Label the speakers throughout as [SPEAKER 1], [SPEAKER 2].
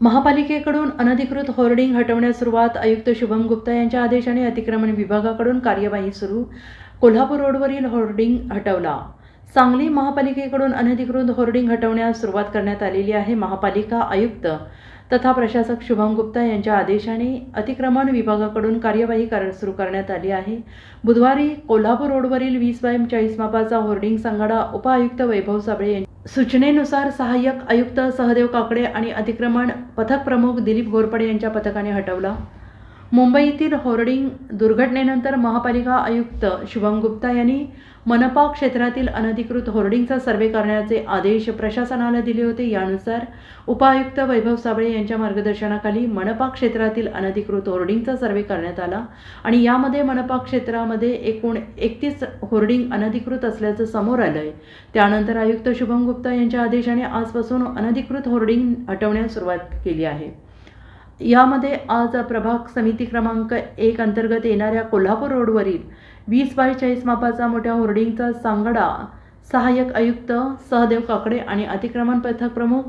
[SPEAKER 1] महापालिकेकडून अनधिकृत होर्डिंग हटवण्यास सुरुवात आयुक्त शुभम गुप्ता यांच्या आदेशाने अतिक्रमण विभागाकडून कार्यवाही सुरू. कोल्हापूर रोडवरील होर्डिंग हटवला. सांगली महापालिकेकडून अनधिकृत होर्डिंग हटवण्यास सुरुवात करण्यात आलेली आहे महापालिका आयुक्त तथा प्रशासक शुभम गुप्ता यांच्या आदेशाने अतिक्रमण विभागाकडून कार्यवाही कर सुरू करण्यात आली आहे. बुधवारी कोल्हापूर रोडवरील वीस बाय चाळीस मापाचा होर्डिंग सांगाडा उपआयुक्त वैभव साबळे यांच्या सूचनेनुसार सहाय्यक आयुक्त सहदेव काकडे आणि अतिक्रमण पथक प्रमुख दिलीप घोरपडे यांच्या पथकाने हटवला. मुंबईतील होर्डिंग दुर्घटनेनंतर महापालिका आयुक्त शुभम गुप्ता यांनी मनपा क्षेत्रातील अनधिकृत होर्डिंगचा सर्वे करण्याचे आदेश प्रशासनाला दिले होते. यानुसार उपायुक्त वैभव साबळे यांच्या मार्गदर्शनाखाली मनपा क्षेत्रातील अनधिकृत होर्डिंगचा सर्वे करण्यात आला आणि यामध्ये मनपा क्षेत्रामध्ये एकूण एकतीस होर्डिंग अनधिकृत असल्याचं समोर आलं आहे त्यानंतर आयुक्त शुभम गुप्ता यांच्या आदेशाने आजपासून अनधिकृत होर्डिंग हटवण्यास सुरुवात केली आहे. यामध्ये आज प्रभाग समिती क्रमांक एक अंतर्गत येणाऱ्या कोल्हापूर रोडवरील वीस बाय चाळीस मापाचा मोठ्या होर्डिंगचा सांगडा सहाय्यक आयुक्त सहदेव काकडे आणि अतिक्रमण पथक प्रमुख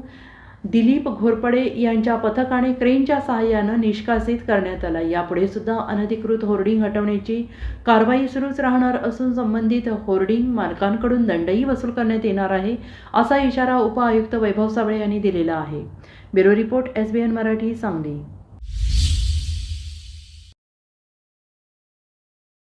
[SPEAKER 1] दिलीप घोरपडे यांच्या पथकाने क्रेनच्या सहाय्यानं निष्कासित करण्यात आला. यापुढे सुद्धा अनधिकृत होर्डिंग हटवण्याची कारवाई सुरूच राहणार असून संबंधित होर्डिंग मालकांकडून दंडही वसूल करण्यात येणार आहे असा इशारा उपआयुक्त वैभव साबळे यांनी दिलेला आहे. Bureau report S B N Marathi Sangli.